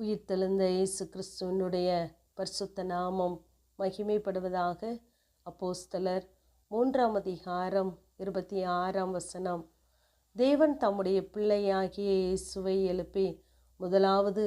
உயிர்த்தெழுந்த இயேசு கிறிஸ்துவனுடைய பரிசுத்த நாமம் மகிமைப்படுவதாக அப்போஸ்தலர் மூன்றாம் அதிகாரம் இருபத்தி ஆறாம் வசனம். தேவன் தம்முடைய பிள்ளையாகிய இயேசுவை எழுப்பி முதலாவது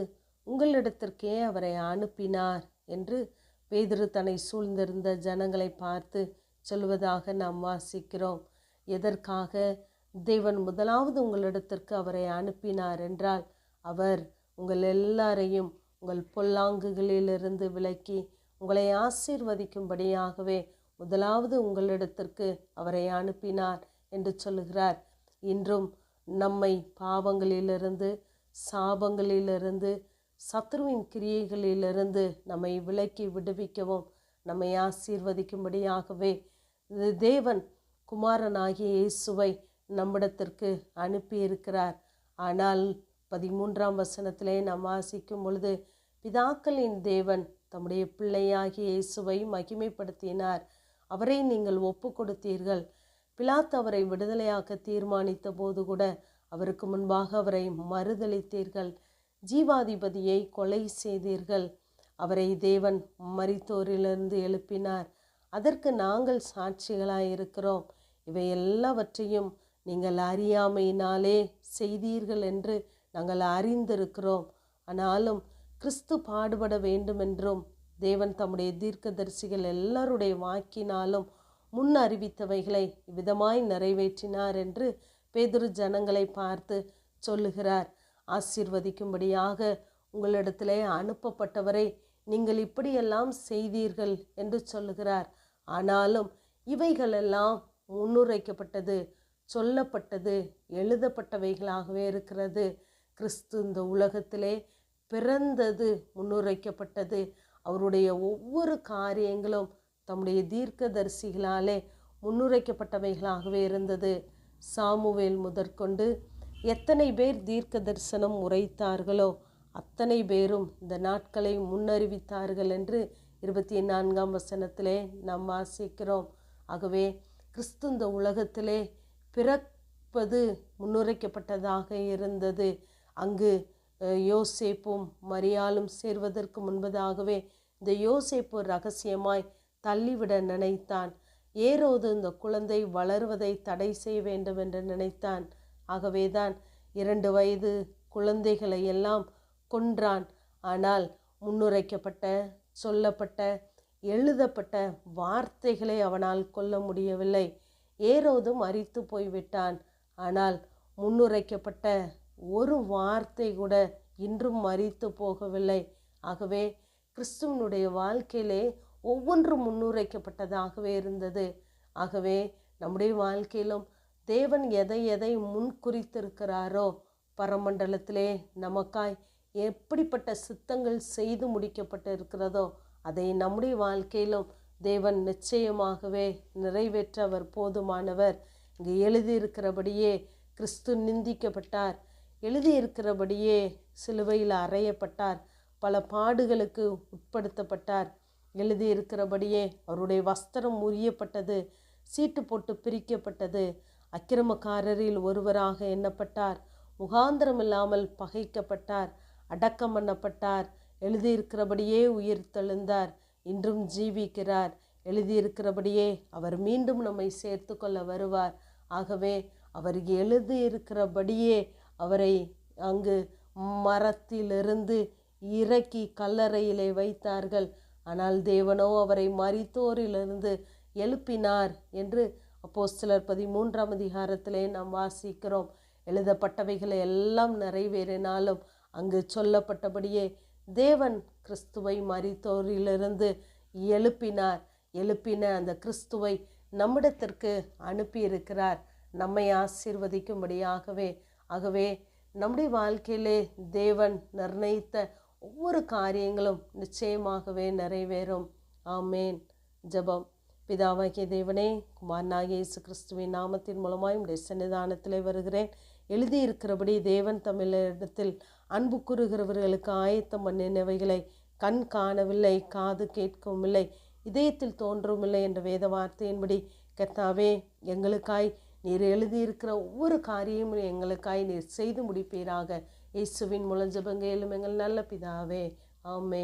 உங்களிடத்திற்கே அவரை அனுப்பினார் என்று பேதிரு தன்னை சூழ்ந்திருந்த ஜனங்களை பார்த்து சொல்வதாக நாம் வாசிக்கிறோம். எதற்காக தேவன் முதலாவது உங்களிடத்திற்கு அவரை அனுப்பினார்? என்றால் அவர் உங்கள் எல்லாரையும் உங்கள் பொல்லாங்குகளிலிருந்து விலக்கி உங்களை ஆசீர்வதிக்கும்படியாகவே முதலாவது உங்களிடத்திற்கு அவரை அனுப்பினார் என்று சொல்லுகிறார். இன்றும் நம்மை பாவங்களிலிருந்து சாபங்களிலிருந்து சத்ருவின் கிரியைகளிலிருந்து நம்மை விலக்கி விடுவிக்கவும் நம்மை ஆசீர்வதிக்கும்படியாகவே தேவன் குமாரனாகிய இயேசுவை நம்மிடத்திற்கு அனுப்பியிருக்கிறார். ஆனால் பதிமூன்றாம் வசனத்திலே நாம் வாசிக்கும் பொழுது பிதாக்களின் தேவன் தம்முடைய பிள்ளையாகிய இயேசுவை மகிமைப்படுத்தினார். அவரை நீங்கள் ஒப்பு கொடுத்தீர்கள் பிலாத் அவரை விடுதலையாக்க தீர்மானித்த போது கூட அவருக்கு முன்பாக அவரை மறுதளித்தீர்கள் ஜீவாதிபதியை கொலை செய்தீர்கள். அவரை தேவன் மரித்தோரிலிருந்து எழுப்பினார். அதற்கு நாங்கள் சாட்சிகளாக இருக்கிறோம் இவை எல்லாவற்றையும் நீங்கள் அறியாமையினாலே செய்தீர்கள் என்று நாங்கள் அறிந்திருக்கிறோம். ஆனாலும் கிறிஸ்து பாடுபட வேண்டுமென்றும் தேவன் தம்முடைய தீர்க்கதரிசிகள் எல்லாருடைய வாக்கினாலும் முன் அறிவித்தவைகளை இவ்விதமாய் நிறைவேற்றினார் என்று பேதுரு ஜனங்களை பார்த்து சொல்லுகிறார். ஆசீர்வதிக்கும்படியாக உங்களிடத்திலே அனுப்பப்பட்டவரை நீங்கள் இப்படியெல்லாம் செய்தீர்கள் என்று சொல்லுகிறார். ஆனாலும் இவைகளெல்லாம் முன்னுரைக்கப்பட்டது சொல்லப்பட்டது எழுதப்பட்டவைகளாகவே இருக்கிறது. கிறிஸ்து இந்த உலகத்திலே பிறந்தது முன்னுரைக்கப்பட்டது. அவருடைய ஒவ்வொரு காரியங்களும் தம்முடைய தீர்க்கதரிசிகளாலே முன்னுரைக்கப்பட்டவைகளாகவே இருந்தது. சாமுவேல் முதற்கொண்டு எத்தனை பேர் தீர்க்க தரிசனம் உரைத்தார்களோ அத்தனை பேரும் இந்த நாட்களை முன்னறிவித்தார்கள் என்று இருபத்தி நான்காம் வசனத்திலே நாம் வாசிக்கிறோம். ஆகவே கிறிஸ்து இந்த உலகத்திலே பிறப்பது முன்னுரைக்கப்பட்டதாக இருந்தது. அங்கு யோசேப்பும் மரியாளும் சேர்வதற்கு முன்பதாகவே இந்த யோசேப்பு ரகசியமாய் தள்ளிவிட நினைத்தான். ஏரோது இந்த குழந்தை வளருவதை தடை செய்ய வேண்டும் என்று நினைத்தான். ஆகவேதான் இரண்டு வயது குழந்தைகளை எல்லாம் கொன்றான். ஆனால் முன்னுரைக்கப்பட்ட சொல்லப்பட்ட எழுதப்பட்ட வார்த்தைகளை அவனால் கொல்ல முடியவில்லை. ஏரோதும் அரித்து போய்விட்டான். ஆனால் முன்னுரைக்கப்பட்ட ஒரு வார்த்தை கூட இன்றும் மறித்து போகவில்லை. ஆகவே கிறிஸ்துவனுடைய வாழ்க்கையிலே ஒவ்வொன்றும் முன்னுரைக்கப்பட்டதாகவே இருந்தது. ஆகவே நம்முடைய வாழ்க்கையிலும் தேவன் எதை எதை முன் குறித்திருக்கிறாரோ பரமண்டலத்திலே நமக்காய் எப்படிப்பட்ட சித்தங்கள் செய்து முடிக்கப்பட்டு இருக்கிறதோ அதை நம்முடைய வாழ்க்கையிலும் தேவன் நிச்சயமாகவே நிறைவேற்ற அவர் போதுமானவர். இங்கு எழுதியிருக்கிறபடியே கிறிஸ்து நிந்திக்கப்பட்டார். எழுதியிருக்கிறபடியே சிலுவையில் அறையப்பட்டார். பல பாடுகளுக்கு உட்படுத்தப்பட்டார். எழுதியிருக்கிறபடியே அவருடைய வஸ்திரம் உரியப்பட்டது சீட்டு போட்டு பிரிக்கப்பட்டது. அக்கிரமக்காரரில் ஒருவராக எண்ணப்பட்டார். முகாந்திரம் இல்லாமல் பகைக்கப்பட்டார். அடக்கம் பண்ணப்பட்டார். எழுதியிருக்கிறபடியே உயிர் தெழுந்தார். இன்றும் ஜீவிக்கிறார். எழுதியிருக்கிறபடியே அவர் மீண்டும் நம்மை சேர்த்து கொள்ள வருவார். ஆகவே அவர் எழுதியிருக்கிறபடியே அவரை அங்கு மரத்திலிருந்து இறக்கி கல்லறையிலே வைத்தார்கள். ஆனால் தேவனோ அவரை மரித்தோரிலிருந்து எழுப்பினார் என்று அப்போ சிலர் பதிமூன்றாம் அதிகாரத்திலே நாம் வாசிக்கிறோம். எழுதப்பட்டவைகளை எல்லாம் நிறைவேறினாலும் அங்கு சொல்லப்பட்டபடியே தேவன் கிறிஸ்துவை மறித்தோரிலிருந்து எழுப்பினார். எழுப்பின அந்த கிறிஸ்துவை நம்மிடத்திற்கு அனுப்பியிருக்கிறார். நம்மை ஆசீர்வதிக்கும்படியாகவே ஆகவே நம்முடைய வாழ்க்கையிலே தேவன் நிர்ணயித்த ஒவ்வொரு காரியங்களும் நிச்சயமாகவே நிறைவேறும். ஆமேன். ஜெபம். பிதாவாகிய தேவனே குமாரனாகிய இயேசு கிறிஸ்துவின் நாமத்தின் மூலமாய் உடைய சன்னிதானத்திலே வருகிறேன். எழுதியிருக்கிறபடி தேவன் தமிழிடத்தில் அன்பு கூறுகிறவர்களுக்கு ஆயத்தம் பண்ணினவைகளை கண் காணவில்லை காது கேட்கவும் இல்லை இதயத்தில் தோன்றவும் இல்லை என்ற வேத வார்த்தையின்படி கர்த்தாவே எங்களுக்காய் நீர் எழுதியிருக்கிற ஒவ்வொரு காரியமும் எங்களுக்காய் நீர் செய்து முடிப்பீராக. இயேசுவின் மூலம் ஜெபங்கேலும் எங்கள் நல்ல பிதாவே. ஆமே